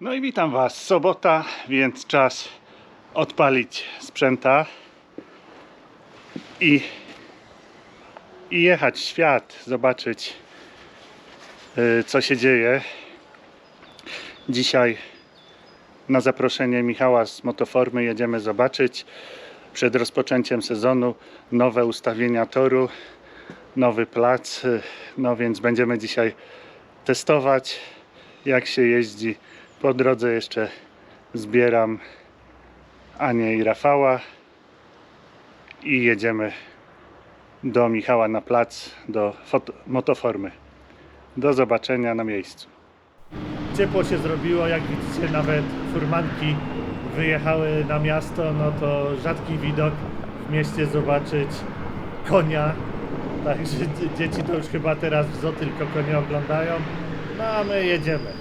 No i witam Was. Sobota, więc czas odpalić sprzęta i, i jechać świat, zobaczyć y, co się dzieje. Dzisiaj na zaproszenie Michała z Motoformy jedziemy zobaczyć przed rozpoczęciem sezonu nowe ustawienia toru, nowy plac. No więc będziemy dzisiaj testować jak się jeździ. Po drodze jeszcze zbieram Anię i Rafała i jedziemy do Michała na plac, do motoformy. Do zobaczenia na miejscu. Ciepło się zrobiło, jak widzicie nawet furmanki wyjechały na miasto, no to rzadki widok w mieście zobaczyć konia. Także dzie- dzieci to już chyba teraz w zoo tylko konie oglądają. No a my jedziemy.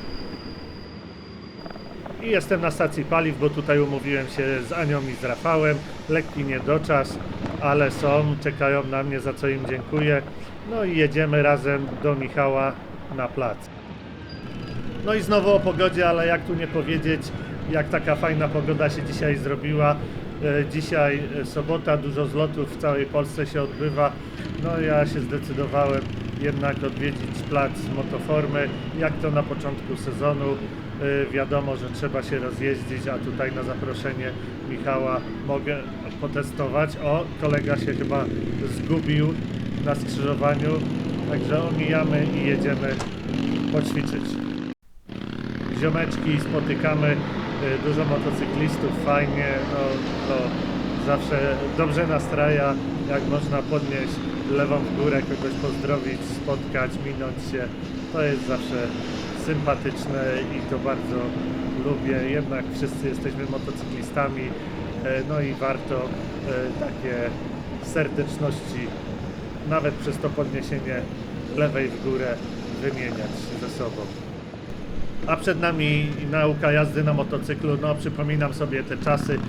I jestem na stacji paliw, bo tutaj umówiłem się z Anią i z Rafałem. Lekki niedoczas, ale są, czekają na mnie, za co im dziękuję. No i jedziemy razem do Michała na plac. No i znowu o pogodzie, ale jak tu nie powiedzieć, jak taka fajna pogoda się dzisiaj zrobiła. E, Dzisiaj e, sobota, dużo zlotów w całej Polsce się odbywa. No ja się zdecydowałem jednak odwiedzić plac motoformy, jak to na początku sezonu. E, Wiadomo, że trzeba się rozjeździć, a tutaj na zaproszenie Michała mogę potestować. O, kolega się chyba zgubił na skrzyżowaniu, także omijamy i jedziemy poćwiczyć ziomeczki, spotykamy y, dużo motocyklistów, fajnie, no to zawsze dobrze nastraja, jak można podnieść lewą w górę, kogoś pozdrowić, spotkać, minąć się, to jest zawsze sympatyczne i to bardzo lubię, jednak wszyscy jesteśmy motocyklistami, e, no i warto e, takie serdeczności nawet przez to podniesienie lewej w górę wymieniać ze sobą. A przed nami nauka jazdy na motocyklu. No, przypominam sobie te czasy,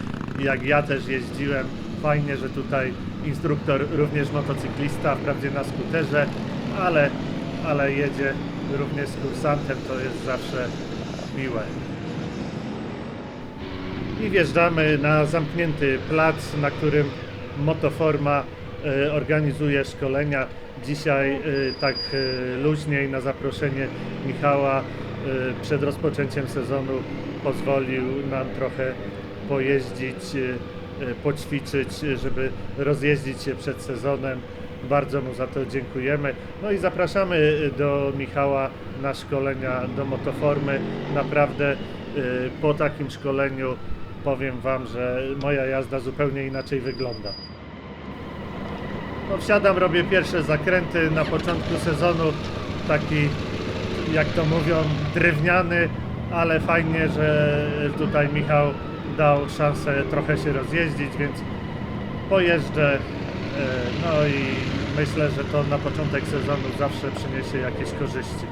jak ja też jeździłem. Fajnie, że tutaj instruktor również motocyklista, wprawdzie na skuterze, ale, ale jedzie również z kursantem, to jest zawsze miłe. I wjeżdżamy na zamknięty plac, na którym Motoforma e, organizuje szkolenia. Dzisiaj e, tak e, luźniej na zaproszenie Michała przed rozpoczęciem sezonu pozwolił nam trochę pojeździć, poćwiczyć, żeby rozjeździć się przed sezonem. Bardzo mu za to dziękujemy. No i zapraszamy e, do Michała na szkolenia do motoformy. Naprawdę e, po takim szkoleniu powiem Wam, że moja jazda zupełnie inaczej wygląda. No wsiadam, robię pierwsze zakręty na początku sezonu, taki jak to mówią drewniany, ale fajnie, że tutaj Michał dał szansę trochę się rozjeździć, więc pojeżdżę. E, No i myślę, że to na początek sezonu zawsze przyniesie jakieś korzyści.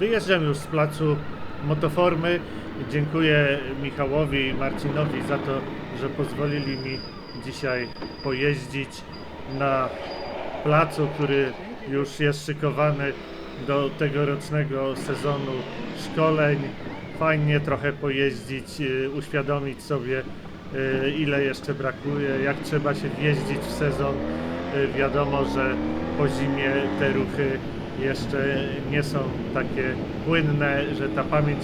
Wyjeżdżam już z placu Motoformy. Dziękuję Michałowi i Marcinowi za to, że pozwolili mi dzisiaj pojeździć na placu, który już jest szykowany do tegorocznego sezonu szkoleń. Fajnie trochę pojeździć, y, uświadomić sobie, y, ile jeszcze brakuje, jak trzeba się wjeździć w sezon. Y, Wiadomo, że po zimie te ruchy jeszcze nie są takie płynne, że ta pamięć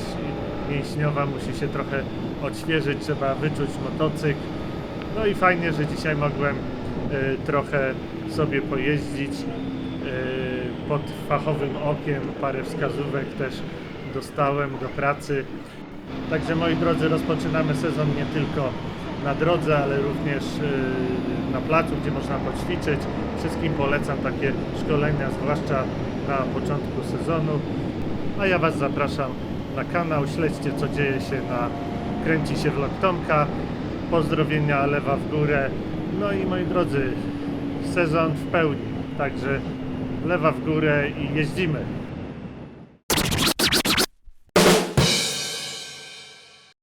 mięśniowa musi się trochę odświeżyć, trzeba wyczuć motocykl. No i fajnie, że dzisiaj mogłem y, trochę sobie pojeździć y, pod fachowym okiem, parę wskazówek też dostałem do pracy. Także moi drodzy, rozpoczynamy sezon nie tylko na drodze, ale również y, na placu, gdzie można poćwiczyć. Wszystkim polecam takie szkolenia, zwłaszcza na początku sezonu. A ja Was zapraszam na kanał, śledźcie co dzieje się na Kręci się vlog Tomka. Pozdrowienia lewa w górę. No i moi drodzy, sezon w pełni. Także lewa w górę i jeździmy.